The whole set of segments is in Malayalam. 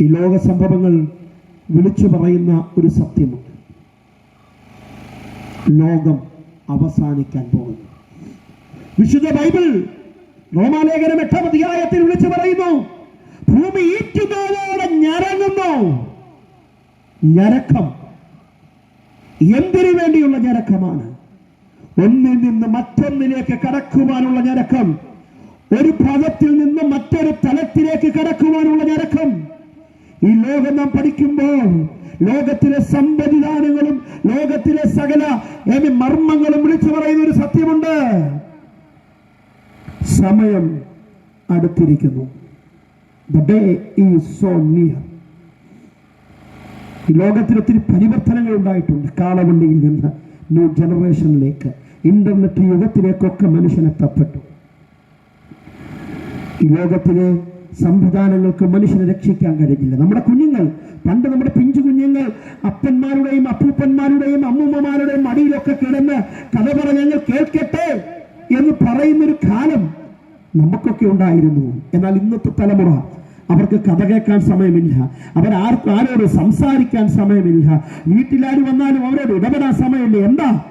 ഈ ലോക സംഭവങ്ങൾ വിളിച്ചു പറയുന്ന ഒരു സത്യമുണ്ട്. ലോകം അവസാനിക്കാൻ പോകുന്നു. വിശുദ്ധ ബൈബിൾ റോമാലേഖനം എട്ടാം അധ്യായത്തിൽ വിളിച്ചു പറയുന്നു ഭൂമി ഈറ്റുന്നതോടെ ഞരങ്ങുന്നു. ഞരക്കം എന്തിനു വേണ്ടിയുള്ള ഞരക്കമാണ്? ഒന്നിൽ നിന്ന് മറ്റൊന്നിലേക്ക് കടക്കുവാനുള്ള ഞരക്കം ഒരു പദത്തിൽ നിന്ന് മറ്റൊരു തലത്തിലേക്ക് കടക്കുവാനുള്ള ഞരക്കം ഈ ലോകം നാം പഠിക്കുമ്പോൾ ലോകത്തിലെ സമ്പതിദാനങ്ങളും ലോകത്തിലെ സകല മർമ്മങ്ങളും വിളിച്ചു പറയുന്ന ഒരു സത്യമുണ്ട്. സമയം അടുത്തിരിക്കുന്നു. ഈ ലോകത്തിൽ ഒത്തിരി പരിവർത്തനങ്ങൾ ഉണ്ടായിട്ടുണ്ട് കാളവണ്ടിയിൽ നിന്ന് ന്യൂ ജനറേഷനിലേക്ക് ഇന്റർനെറ്റ് യുഗത്തിലേക്കൊക്കെ മനുഷ്യൻ എത്തപ്പെട്ടു. ഈ ലോകത്തിലെ സംവിധാനങ്ങൾക്ക് മനുഷ്യനെ രക്ഷിക്കാൻ കഴിയില്ല. നമ്മുടെ കുഞ്ഞുങ്ങൾ പണ്ട് നമ്മുടെ പിഞ്ചു കുഞ്ഞുങ്ങൾ അപ്പന്മാരുടെയും അപ്പൂപ്പന്മാരുടെയും അമ്മൂമ്മമാരുടെയും മടിയിലൊക്കെ കിടന്ന് കഥ പറഞ്ഞ് ഞങ്ങൾ കേൾക്കട്ടെ എന്ന് പറയുന്നൊരു കാലം നമുക്കൊക്കെ ഉണ്ടായിരുന്നു. എന്നാൽ ഇന്നത്തെ തലമുറ അവർക്ക് കഥ കേൾക്കാൻ സമയമില്ല. അവർ ആർക്കും ആരോട് സംസാരിക്കാൻ സമയമില്ല. വീട്ടിലാര് വന്നാലും അവരോട് ഇടപെടാൻ സമയമില്ല. എന്താ?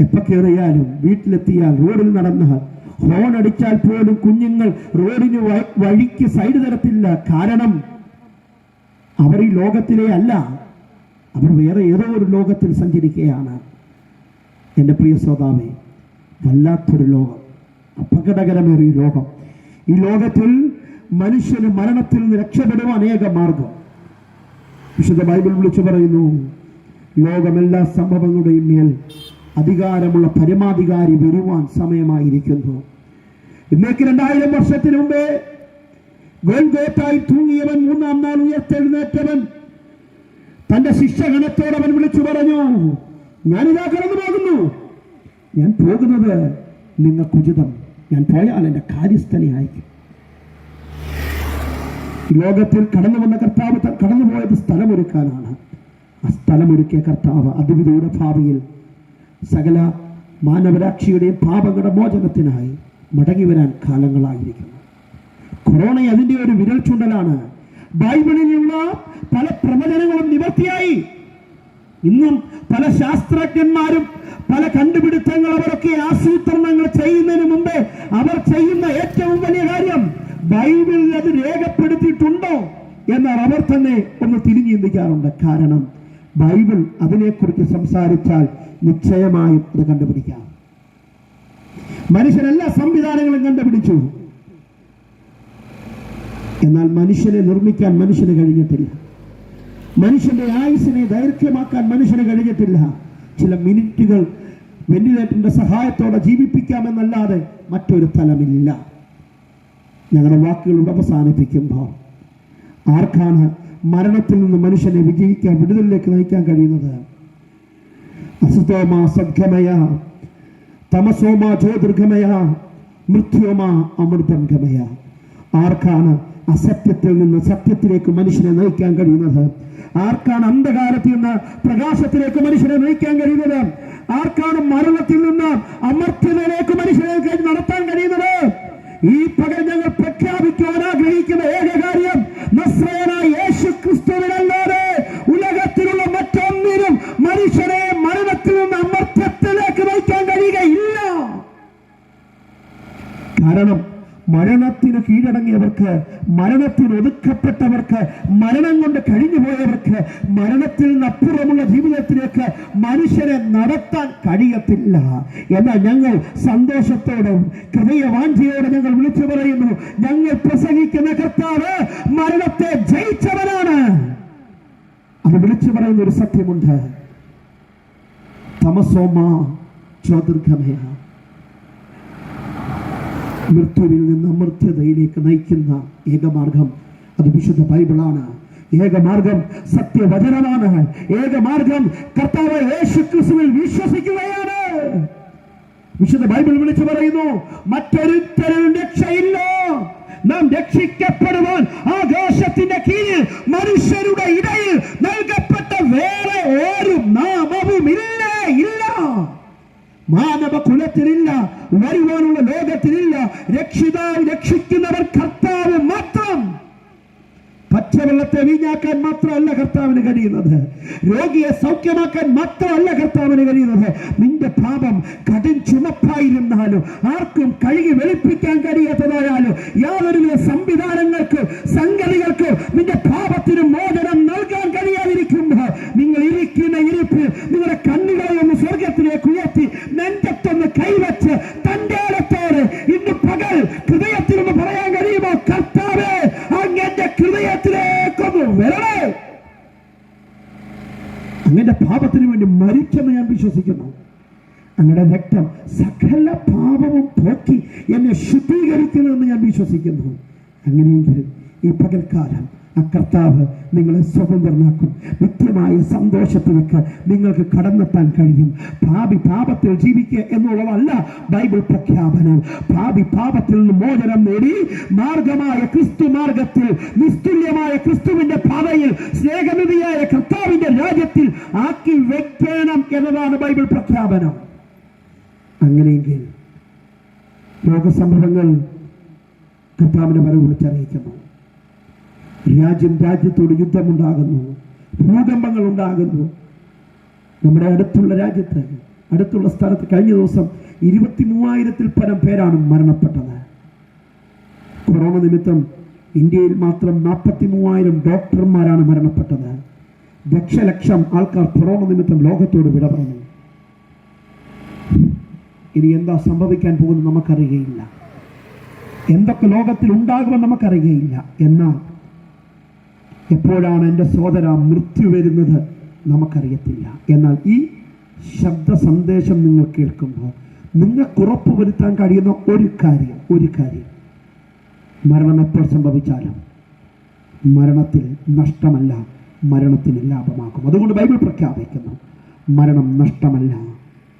എപ്പോ കയറിയാലും വീട്ടിലെത്തിയാൽ റോഡിൽ നടന്നാൽ ഹോൺ അടിച്ചാൽ പോലും കുഞ്ഞുങ്ങൾ റോഡിന് വഴിക്ക് സൈഡ് തരത്തില്ല കാരണം അവർ ഈ ലോകത്തിലെ അല്ല. അവർ വേറെ ഏതോ ഒരു ലോകത്തിൽ സഞ്ചരിക്കുകയാണ്. എന്റെ പ്രിയ ശ്രോതാവേ വല്ലാത്തൊരു ലോകം. അപകടകരമേറിയ ലോകം. ഈ ലോകത്തിൽ മനുഷ്യന് മരണത്തിൽ നിന്ന് രക്ഷപ്പെടും അനേക മാർഗം. വിശുദ്ധ ബൈബിൾ വിളിച്ചു പറയുന്നു ലോകമെല്ലാ സംഭവങ്ങളുടെയും മേൽ അധികാരമുള്ള പരമാധികാരി വരുവാൻ സമയമായിരിക്കുന്നു. ഇന്നേക്ക് രണ്ടായിരം വർഷത്തിന് മുമ്പേ ഗോൽഗോട്ടായി തൂങ്ങിയവൻ മൂന്നാം നാൾ ഉയർത്തെഴുന്നേറ്റവൻ തന്റെ ശിഷ്യഗണത്തോട് അവൻ വിളിച്ചു പറഞ്ഞു ഞാനിതാ കടന്നു പോകുന്നു. ഞാൻ പോകുന്നത് നിങ്ങൾക്ക് ഉചിതം. ഞാൻ പോയാൽ എന്റെ കാര്യസ്ഥനെ അയക്കും ലോകത്തിൽ കടന്നു വന്ന കർത്താവ് കടന്നുപോയത് സ്ഥലമൊരുക്കാനാണ്. ആ സ്ഥലമൊരുക്കിയ കർത്താവ് അതിവിദൂര ഭാവിയിൽ സകല മാനവരാക്ഷിയുടെയും പാപങ്ങളുടെ മോചനത്തിനായി മടങ്ങി വരാൻ കാലങ്ങളായിരിക്കുന്നു. കൊറോണ അതിന്റെ ഒരു വിരൽ ചൂണ്ടലാണ്. ബൈബിളിലുള്ള പല പ്രവചനങ്ങളും നിവർത്തിയായി. ഇന്നും പല ശാസ്ത്രജ്ഞന്മാരും പല കണ്ടുപിടുത്തങ്ങൾ അവരൊക്കെ ആസൂത്രണങ്ങൾ ചെയ്യുന്നതിന് മുമ്പേ അവർ ചെയ്യുന്ന ഏറ്റവും വലിയ കാര്യം ബൈബിളിൽ അത് രേഖപ്പെടുത്തിയിട്ടുണ്ടോ എന്നാൽ അവർ തന്നെ ഒന്ന് തിരിഞ്ഞു ചിന്തിക്കാറുണ്ട് കാരണം ബൈബിൾ അതിനെക്കുറിച്ച് സംസാരിച്ചാൽ നിശ്ചയമായും അത് കണ്ടുപിടിക്കാം. മനുഷ്യൻ എല്ലാ സംവിധാനങ്ങളും കണ്ടുപിടിച്ചു. എന്നാൽ മനുഷ്യനെ നിർമ്മിക്കാൻ മനുഷ്യന് കഴിഞ്ഞിട്ടില്ല. മനുഷ്യന്റെ ആയുസിനെ ദൈർഘ്യമാക്കാൻ മനുഷ്യന് കഴിഞ്ഞിട്ടില്ല. ചില മിനിറ്റുകൾ വെന്റിലേറ്ററിന്റെ സഹായത്തോടെ ജീവിപ്പിക്കാമെന്നല്ലാതെ മറ്റൊരു തലമില്ല ഞങ്ങളുടെ വാക്കുകളുടെ അവസാനിപ്പിക്കുമ്പോൾ. ആർക്കാണ് മരണത്തിൽ നിന്ന് മനുഷ്യനെ വിജയിക്കാൻ വിടുതലിലേക്ക് നയിക്കാൻ കഴിയുന്നത്? അസുതോമ സദ്ഗമയ തമസോമാ ജ്യോതിർഗമയ മൃത്യോമാ അമൃതം ഗമയ ആർക്കാണ് അസത്യത്തിൽ നിന്ന് സത്യത്തിലേക്ക് മനുഷ്യനെ നയിക്കാൻ കഴിയുന്നത്? ആർക്കാണ് അന്ധകാരത്തിൽ നിന്ന് പ്രകാശത്തിലേക്ക് മനുഷ്യനെ നയിക്കാൻ കഴിയുന്നത്? ആർക്കാണ് മരണത്തിൽ നിന്ന് അമർത്യതയിലേക്ക് മനുഷ്യനെ നടത്താൻ കഴിയുന്നത്? ഈ പകൽ മരണത്തിന് കീഴടങ്ങിയവർക്ക് മരണത്തിന് ഒതുക്കപ്പെട്ടവർക്ക് മരണം കൊണ്ട് കഴിഞ്ഞു പോയവർക്ക് മരണത്തിൽ നിന്നപ്പുറമുള്ള ജീവിതത്തിലേക്ക് മനുഷ്യരെ നടത്താൻ കഴിയത്തില്ല. എന്നാൽ ഞങ്ങൾ സന്തോഷത്തോടും ഹൃദയവാഞ്ചയോടെ ഞങ്ങൾ വിളിച്ചു പറയുന്നു ഞങ്ങൾ പ്രസംഗിക്കുന്ന കർത്താവ് മരണത്തെ ജയിച്ചവനാണ്. അത് വിളിച്ചു പറയുന്ന ഒരു സത്യമുണ്ട്. തമസോമാ ജ്യോതിർഗമയ മൃത്യുവിൽ നിന്ന് അമൃത്യതയിലേക്ക് നയിക്കുന്ന ഏകമാർഗം. അത് വിശുദ്ധ ബൈബിളാണ്. ഏകമാർഗം സത്യവചനമാണ്. ഏകമാർഗം കർത്താവ് യേശു ക്രിസ്തുവിൽ വിശ്വസിക്കുകയാണ്. വിശുദ്ധ ബൈബിൾ വിളിച്ചു പറയുന്നു മറ്റൊരുത്തരും രക്ഷയില്ല. നാം രക്ഷിക്കപ്പെടുവാൻ ലോകത്തിലില്ല രക്ഷിതാവ് രക്ഷിക്കുന്നവർ കർത്താവ് മാത്രം പറ്റ വെള്ളത്തെ വീഞ്ഞാക്കാൻ മാത്രമല്ല കർത്താവിന് കഴിയുന്നത്. രോഗിയെ സൗഖ്യമാക്കാൻ മാത്രമല്ല കർത്താവിന് കഴിയുന്നത്. നിന്റെ പാപം കടും ചുമപ്പായിരുന്നാലും ആർക്കും കഴുകി വെളുപ്പിക്കാൻ കഴിയാത്തതായാലും യാതൊരുവിധ സംവിധാനങ്ങൾക്ക് സംഗതികൾക്ക് നിന്റെ പാപത്തിന് മോചനം അങ്ങന്റെ പാപത്തിന് വേണ്ടി മരിച്ചെന്ന് ഞാൻ വിശ്വസിക്കുന്നു. അങ്ങയുടെ രക്തം സകല പാപവും പോക്കി എന്നെ ശുദ്ധീകരിക്കുന്നുവെന്ന് ഞാൻ വിശ്വസിക്കുന്നു. അങ്ങനെയെങ്കിൽ ഈ പകൽക്കാലം ആ കർത്താവ് നിങ്ങളെ സ്വതന്ത്രനാക്കും. നിത്യമായ സന്തോഷത്തിലേക്ക് നിങ്ങൾക്ക് കടന്നെത്താൻ കഴിയും. പാപി പാപത്തിൽ ജീവിക്കുക എന്നുള്ളതല്ല ബൈബിൾ പ്രഖ്യാപനം. പാപി പാപത്തിൽ നിന്ന് മോചനം നേടി മാർഗമായ ക്രിസ്തു മാർഗത്തിൽ നിസ്തുല്യമായ ക്രിസ്തുവിന്റെ പാതയിൽ സ്നേഹനിധിയായ രാജ്യത്തിൽ ആക്കി വെക്കണം എന്നതാണ് ബൈബിൾ പ്രഖ്യാപനം. അങ്ങനെയെങ്കിൽ ലോകസംഭവങ്ങൾ കർത്താവിനെ വരവ് വിളിച്ചറിയിക്കുന്നു രാജ്യം രാജ്യത്തോട് യുദ്ധമുണ്ടാകുന്നു ഭൂകമ്പങ്ങൾ ഉണ്ടാകുന്നു. നമ്മുടെ അടുത്തുള്ള രാജ്യത്ത് അടുത്തുള്ള സ്ഥലത്ത് കഴിഞ്ഞ ദിവസം ഇരുപത്തി മൂവായിരത്തിൽ പരം പേരാണ് മരണപ്പെട്ടത്. കൊറോണ നിമിത്തം ഇന്ത്യയിൽ മാത്രം നാൽപ്പത്തി മൂവായിരം ഡോക്ടർമാരാണ് മരണപ്പെട്ടത്. ലക്ഷലക്ഷം ആൾക്കാർ കൊറോണ നിമിത്തം ലോകത്തോട് വിട പറഞ്ഞു. ഇനി എന്താ സംഭവിക്കാൻ പോകുന്നത് നമുക്കറിയുകയില്ല എന്തൊക്കെ ലോകത്തിൽ ഉണ്ടാകുമെന്ന് നമുക്കറിയുകയില്ല എന്നാൽ എപ്പോഴാണ് എന്റെ സോദര മൃത്യു വരുന്നത് നമുക്കറിയത്തില്ല. എന്നാൽ ഈ ശബ്ദ സന്ദേശം നിങ്ങൾ കേൾക്കുമ്പോൾ നിങ്ങൾക്ക് ഉറപ്പ് വരുത്താൻ കഴിയുന്ന ഒരു കാര്യം ഒരു കാര്യം. മരണം എപ്പോൾ സംഭവിച്ചാലും മരണത്തിൽ നഷ്ടമല്ല. മരണത്തിന് ലാഭമാക്കും. അതുകൊണ്ട് ബൈബിൾ പ്രഖ്യാപിക്കുന്നു. മരണം നഷ്ടമല്ല.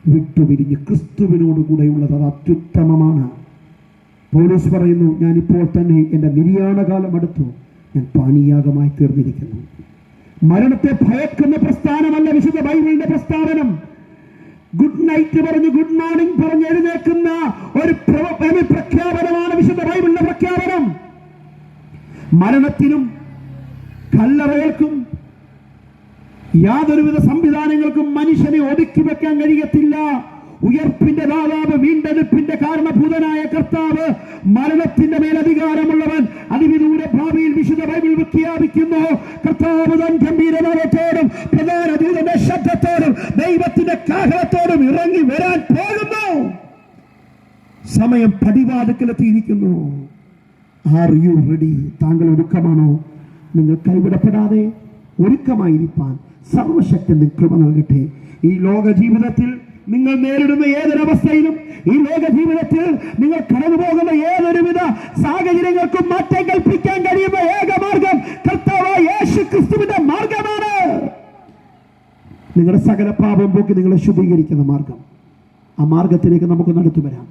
വിട്ടുപിരിഞ്ഞ് ക്രിസ്തുവിനോടുകൂടെയുള്ളത് അത് അത്യുത്തമമാണ്. പോലീസ് പറയുന്നു ഞാനിപ്പോൾ തന്നെ എന്റെ നിര്യാണകാലം അടുത്തു. ഞാൻ പാനീയാകമായി തീർന്നിരിക്കുന്നു. മരണത്തെ ഭയക്കുന്ന പ്രസ്ഥാനമല്ല വിശുദ്ധ ബൈബിളിന്റെ പ്രസ്ഥാനം. ഗുഡ് നൈറ്റ് പറഞ്ഞ് ഗുഡ് മോർണിംഗ് പറഞ്ഞ് എഴുന്നേക്കുന്ന ഒരു പ്രഖ്യാപനമാണ് വിശുദ്ധ ബൈബിളിന്റെ പ്രഖ്യാപനം. മരണത്തിനും കല്ലറകൾക്കും യാതൊരുവിധ സംവിധാനങ്ങൾക്കും മനുഷ്യനെ ഒതുക്കി വെക്കാൻ കഴിയത്തില്ല. ഉയർപ്പിന്റെ ദാതാവ് വീണ്ടെടുപ്പിന്റെ കാരണഭൂതനായ കർത്താവ് മരണത്തിന്റെ മേലധികാരമുള്ളവൻ അതിവിദൂര ഭാവിയിൽ വിശുദ്ധ ബൈബിൾ പ്രഖ്യാപിക്കുന്നു കർത്താവ് തൻ ഗംഭീരനാഥത്തോടും പ്രധാന ദൂതന്റെ ശബ്ദത്തോടും ദൈവത്തിന്റെ കാഹളത്തോടും ഇറങ്ങി വരാൻ പോകുന്നു. സമയം പടിവാതുക്കലെത്തിയിരിക്കുന്നു. ആർ യു റെഡി താങ്കൾ ഒരുക്കമാണോ? നിങ്ങൾ കൈവിടപ്പെടാതെ ഒരുക്കമായിരിക്കാൻ സർവശക്തൻ കൃപ നൽകട്ടെ. ഈ ലോക ജീവിതത്തിൽ നിങ്ങൾ നേരിടുന്ന ഏതൊരവസ്ഥയിലും ഈ ലോക ജീവിതത്തിൽ നിങ്ങൾ കടന്നു പോകുന്ന ഏതൊരുവിധ സാഹചര്യങ്ങൾക്കും മാറ്റം കൽപ്പിക്കാൻ കഴിയുന്ന ഏക മാർഗം കർത്താവായ യേശു ക്രിസ്തുവിന്റെ മാർഗമാണ്. നിങ്ങളുടെ സകല പാപം പോക്കി നിങ്ങളെ ശുദ്ധീകരിക്കുന്ന മാർഗം. ആ മാർഗത്തിലേക്ക് നമുക്ക് നടത്തി വരാം